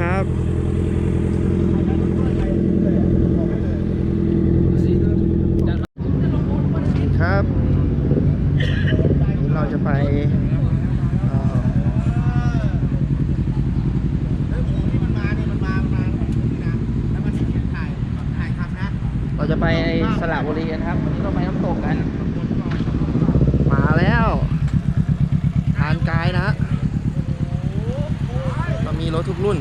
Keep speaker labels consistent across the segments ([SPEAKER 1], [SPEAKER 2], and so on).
[SPEAKER 1] ครับครับวันนี้เราจะไปเราจะไปสระบุรีกันครับ วันนี้เราไปน้ำตกกัน มาแล้วทานกายนะฮะเรามีรถทุกรุ่น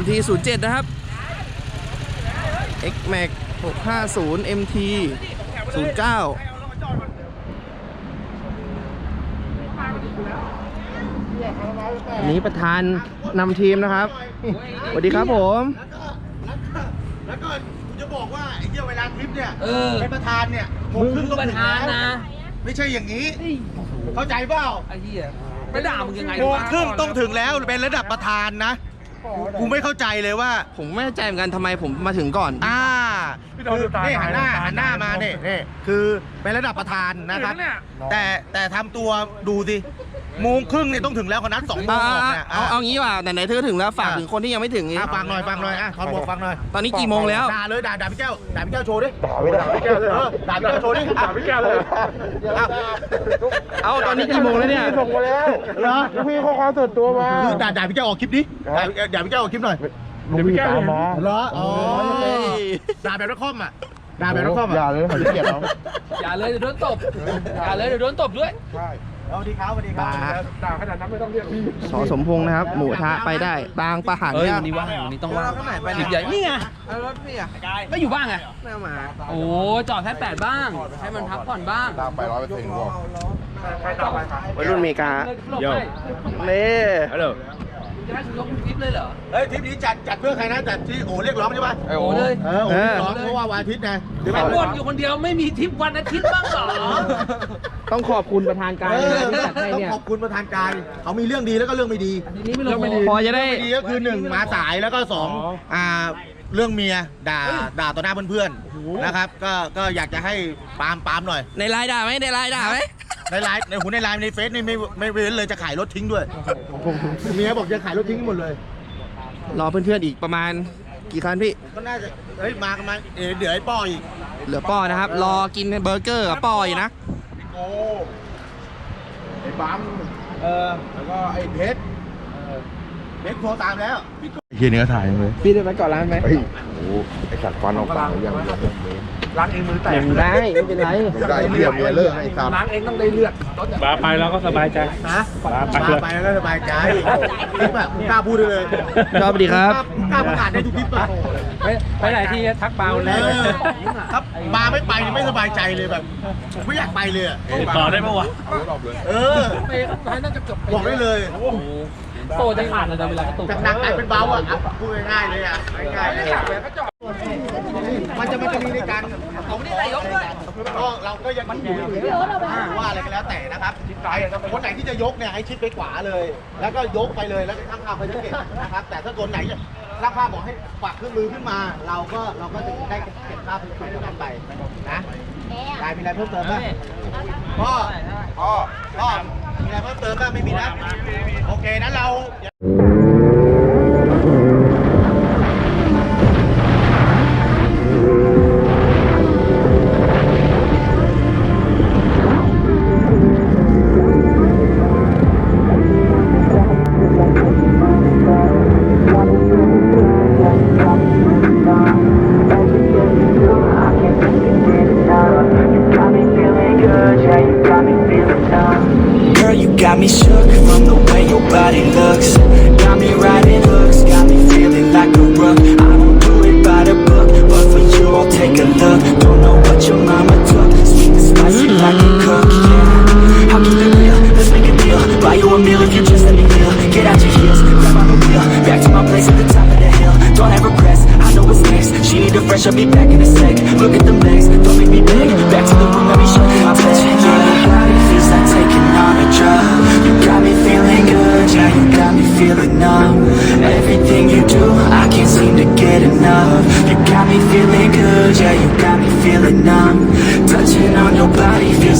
[SPEAKER 1] MT 0 7นะครับ X Max 650 MT 09อันนี้ประธานนำทีมนะครับ สวัสดีครับผม
[SPEAKER 2] แล้วก็กูจะบอกว่าไอ้เหี้ยเวลาทริปเนี่ย
[SPEAKER 3] เออ
[SPEAKER 2] เป็นประธานเนี่ยโม
[SPEAKER 3] มึ
[SPEAKER 2] ง
[SPEAKER 3] ง
[SPEAKER 2] ครึ่ง
[SPEAKER 3] คือประธานนะ
[SPEAKER 2] ไม่ใช่อย่างนี้ เข้าใจเปล่า
[SPEAKER 3] ไอ้เหี้ย ไปด่ามึงยังไง
[SPEAKER 2] โมง
[SPEAKER 3] วะ
[SPEAKER 2] ครึ่งต้องถึงแล้วเป็นระดับประธานนะกูไม่เข้าใจเลยว่า
[SPEAKER 1] ผมไม่แน่ใจเหมือนกันทำไมผมมาถึงก่อน
[SPEAKER 2] อ่าคือนี่หันหน้าหันหน้ามาเนี่ยนี่คือเป็นระดับประธานนะครับ แต่แต่ทำตัวดูสิ โมงครึ่งเนี่ยต้องถึงแล้วเขานัดสองโม
[SPEAKER 1] เอา
[SPEAKER 2] งอ
[SPEAKER 1] เอา
[SPEAKER 2] อกเนี่ย
[SPEAKER 1] เอาเอางี้ว่าไหนๆเธอก็ถึงแล้วฝาก
[SPEAKER 2] อะ
[SPEAKER 1] ถึงคนที่ยังไม่ถึงนี้
[SPEAKER 2] อะฟังหน่อยฟังหน่อยอะขอบอกฟังหน่อย
[SPEAKER 1] ตอนนี้กี่โมงแล้ว
[SPEAKER 2] ด่าเลยด่าด่าพี่แก้วด่าพี่แก้วโชว์ดิด่าไม่ด่าพี่แก้วเลยด่าพี่แก้วโชว์ดิด่าพี่แก้วเลย
[SPEAKER 1] เอาตอนนี้กี่โมงแล้วเนี่ย
[SPEAKER 2] ส่งมาแล้วเหรอพี่ข้อความส่วนตัวมาด่าด่าพี่แก้วออกคลิปดิด่าด่าพี่แก้วออกคลิปหน่อย
[SPEAKER 4] ลุงพี่ตามมา
[SPEAKER 2] เหรออ๋อ
[SPEAKER 1] เฮ้ย
[SPEAKER 2] ด่าแบบนักคอมอะด่าแบบนักคอม
[SPEAKER 4] อย่า
[SPEAKER 2] อะ
[SPEAKER 4] เลยผมเกลียดเขา
[SPEAKER 3] อย่าเลยเดี๋ยวโดนตบอย่าเลยเดี๋ยวโดนตบด้วย
[SPEAKER 2] สวัสดีครับสวัสดีครับ
[SPEAKER 4] ด่าขนาดนั้นไม่ต้องเรียกพี่
[SPEAKER 1] สอสมพงษ์นะครับ หมูกระทะไปได้บางประหัน
[SPEAKER 3] เอ้ย
[SPEAKER 1] ครั
[SPEAKER 3] วั
[SPEAKER 1] บ
[SPEAKER 3] นนี้ว่างวันนี้ต้องว่าง
[SPEAKER 1] ข้างไหนไป
[SPEAKER 3] คลิปใหญ่นี่ไง
[SPEAKER 1] รถพี่อะ
[SPEAKER 3] ไม่อยู่บ้างไง
[SPEAKER 1] หน้ามา
[SPEAKER 3] โอ้จอดแค่แปดบ้าง ให้มันพักผ่อนบ้าง
[SPEAKER 4] ตามไปร้อยเปอร์เซ็นต์บอก
[SPEAKER 1] วัยรุ่นอเมริกา
[SPEAKER 3] โย่
[SPEAKER 1] นี่
[SPEAKER 3] ฮัลโหล จะให้ฉันยกคลิปเลยเหรอ
[SPEAKER 2] เฮ้ยทริปนี้จัดจัดเพื่อใครนะจัดที่โอเรียกร้องใช่ปะ
[SPEAKER 4] ไอ้
[SPEAKER 3] โอ้
[SPEAKER 4] โอ้
[SPEAKER 3] เลย
[SPEAKER 2] เออโอเรียกร้องเพราะว่าวันอาทิตย์ไงหรือ
[SPEAKER 3] ไอ้
[SPEAKER 2] เปล่า
[SPEAKER 3] บนอยู่คนเดียวไม่มีทริปวันอาทิตย์บ้างเหรอ
[SPEAKER 1] ต้องขอบคุณประธานการ
[SPEAKER 2] เอ
[SPEAKER 1] เลย
[SPEAKER 2] อ
[SPEAKER 1] นะที่จัดให้
[SPEAKER 2] ต้อง
[SPEAKER 1] เนี่ย
[SPEAKER 2] ขอบคุณประธานการเขามีเรื่องดีแล้วก็เรื่องไม่ดี
[SPEAKER 3] ทีนี้ไม่ลง
[SPEAKER 1] พอจะได้
[SPEAKER 2] เรื่องไม่ดีก็คือหนึ่งมาสายแล้วก็สองอ่าเรื่องเมียด่าด่าต่อหน้าเพื่อนๆนะครับ ก็ก็อยากจะให้ปาล์มปาล์มหน่อย
[SPEAKER 1] ในไลน์ด่าไหมในไลน์ด่าไหม
[SPEAKER 2] ในไลน์ในหูในไลน์ในเฟซนี่ไม่ไม่เว้นเลยจะขายรถทิ้งด้วยเมียบอกจะขายรถทิ้งหมดเลย
[SPEAKER 1] รอเพื่อนๆอีกประมาณกี่คันพี่
[SPEAKER 2] ก็น่าจะเฮ้ยมากันมาเอ๋เดี๋ยวไอ้ป้ออีก
[SPEAKER 1] เหลือป้อนะครับ รอกินเบอร์เกอร์กับป้ออยู่นะ
[SPEAKER 2] พี่โกไอ้ปั๊มเออแล้วก็ไอ้เพชรเออเพชรโทรตามแล้ว
[SPEAKER 4] เฮียเนื้อถ่ายเลย
[SPEAKER 1] พี่ได้ไปก่อนร้านไหม
[SPEAKER 4] เฮ้ยโอ้โหไอสัตว์ฟันออกปากยังยัง
[SPEAKER 2] ล้างเองมือแตก
[SPEAKER 1] ยังได้ ไม่เป็นไร
[SPEAKER 4] ได้เรียบเมียเลิกไอ้สัตว์
[SPEAKER 3] ล้างเองต้องได้เลือด
[SPEAKER 5] บาไปแล้วก็สบายใจ
[SPEAKER 2] นะ
[SPEAKER 5] มาไป
[SPEAKER 2] มาไปแล้วก็สบายใจคลิปแบบกล้าพูดได้เลย
[SPEAKER 1] ครับสวัสดีครับ
[SPEAKER 2] กล้าประกาศได้ทุกคลิปอะ
[SPEAKER 5] ไปไปไหนที่ทักเปล่า
[SPEAKER 2] เอ
[SPEAKER 5] เลย
[SPEAKER 2] อครับมาไม่ไปนี่ไม่สบายใจเลยแบบผมไม่อยากไปเลยอะ
[SPEAKER 5] ติดต่อได้ปะวะ
[SPEAKER 2] เออ
[SPEAKER 3] ไปก็น่าจะเกือบ
[SPEAKER 2] บอกได้เลย
[SPEAKER 3] โตจะขาดเลยนะเวลากระตุก
[SPEAKER 2] จากหนักกลายเป็นเบาอะอะพูดง่ายๆเลยอะง่ายๆเลย มันจะมันจะมีในการ
[SPEAKER 3] ผมนี่นายกด้วย
[SPEAKER 2] ก็เราก็ยังอยู่ว่าอะไรก็แล้วแต่นะครับคนไหนที่จะยกเนี่ยให้ชิดไปขวาเลย แล้วก็ยกไปเลยแล้วก็ข้ามข้ามไปเก็บนะครับ แต่ถ้าคนไหนถ้าภาพบอกให้ฝากเครื่องมือขึ้นมา เราก็เราก็จะได้เก็บภาพไปด้วยกันไปนะได้มีอะไรเพิ่มเติมบ้างพ่อพ่อพ่อมีอะไรเพิ่มเติมบ้างไม่มีนะโอเคนั้นเรา
[SPEAKER 6] got me shook from the way your body looks.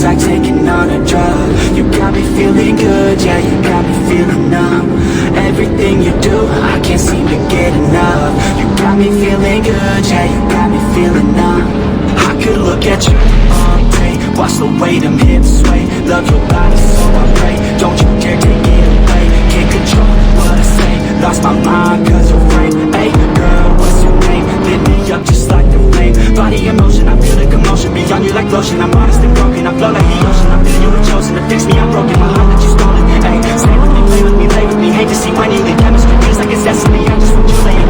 [SPEAKER 6] Feels like taking on a drug. You got me feeling good, yeah, you got me feeling numb. Everything you do, I can't seem to get enough. You got me feeling good, yeah, you got me feeling numb. I could look at you all day, watch the way them hips sway. Love your body, so I pray. Don't you dare take it away. Can't control what I say. Lost my mind, cause you're frame. Body in motion, I feel the commotion. Beyond you like lotion, I'm honest and broken. I flow like the ocean. I feel you were chosen to fix me. I'm broken. My heart that you stole stolen. Hey, stay with me, play with me, lay with me. Hate to see when you leave. Chemistry feels like it's destiny. I just want you laying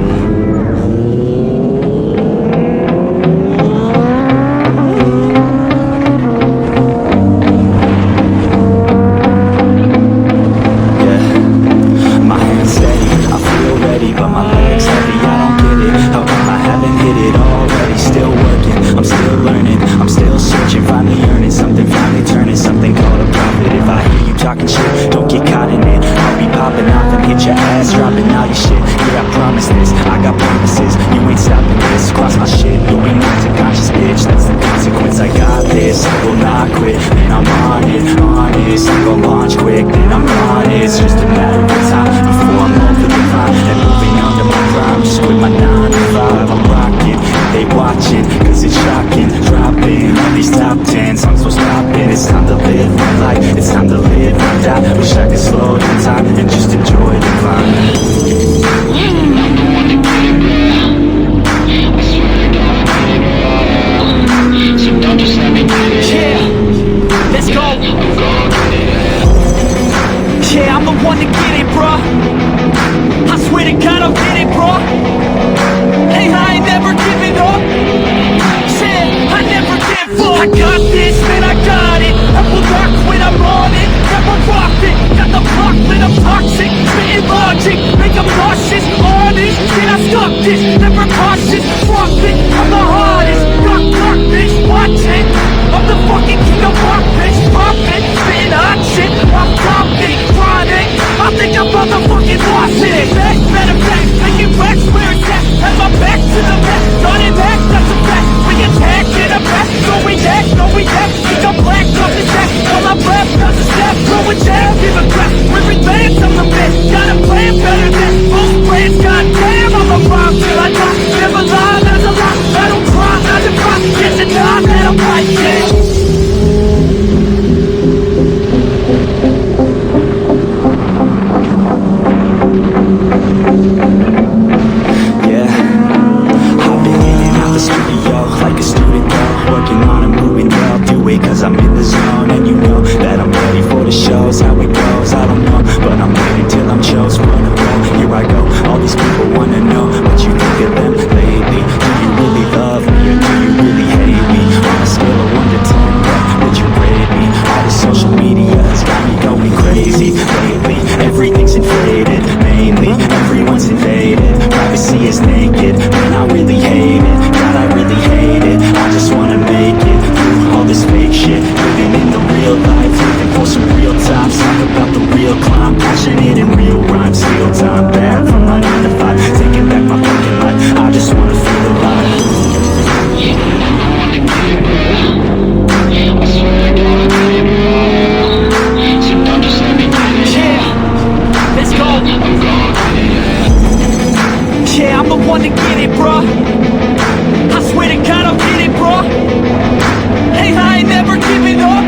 [SPEAKER 6] Dropping all these top tens, I'm so stopping. It's time to live my life, it's time to live or die. shows how we to get it, bruh. I swear to God, I'll get it, bruh. Hey, I ain't never giving up.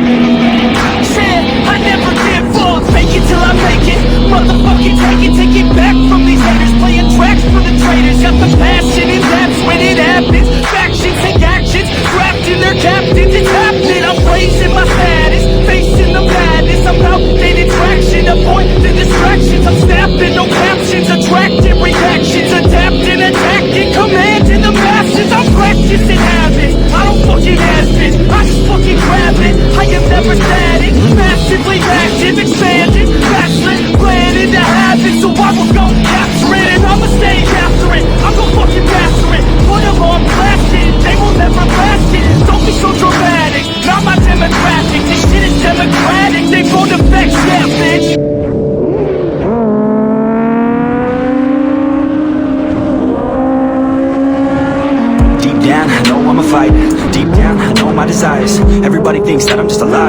[SPEAKER 6] Said I never give up. Fake it till I make it. Motherfucking take it, take it back from these haters. Playing tracks for the traitors. Got the passion in that's when it happens. Factions take actions, trapped in their captains. It's happening. I'm raising my status, facing the madness. I'm out outdated traction, avoid the distractions. I'm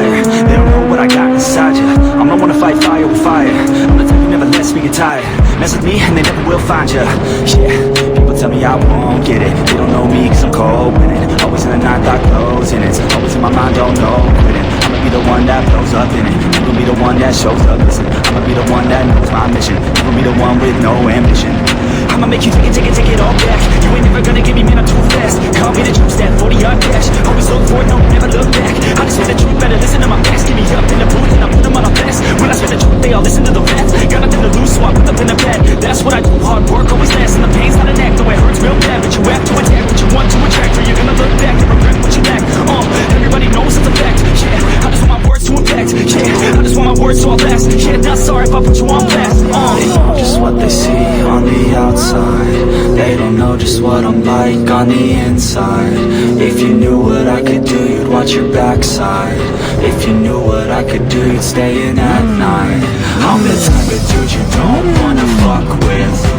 [SPEAKER 6] liar. They don't know what I got inside ya. I'm the one to fight fire with fire. I'm the type who never lets me get tired. Mess with me and they never will find ya. Yeah, people tell me I won't get it. They don't know me cause I'm cold it. Always in the night, thought closing it. Always in my mind, don't know quitting. I'ma be the one that blows up in it. You gon' be the one that shows up, listen. I'ma be the one that knows my mission. You gon' be the one with no ambition. I'ma make you take it, take it, take it all back. All last. Yeah, not sorry if I put you on blast. Uh, just what they see on the outside. They don't know just what I'm like on the inside. If you knew what I could do, you'd watch your backside. If you knew what I could do, you'd stay in at night. I'm the type of dude you don't wanna fuck with.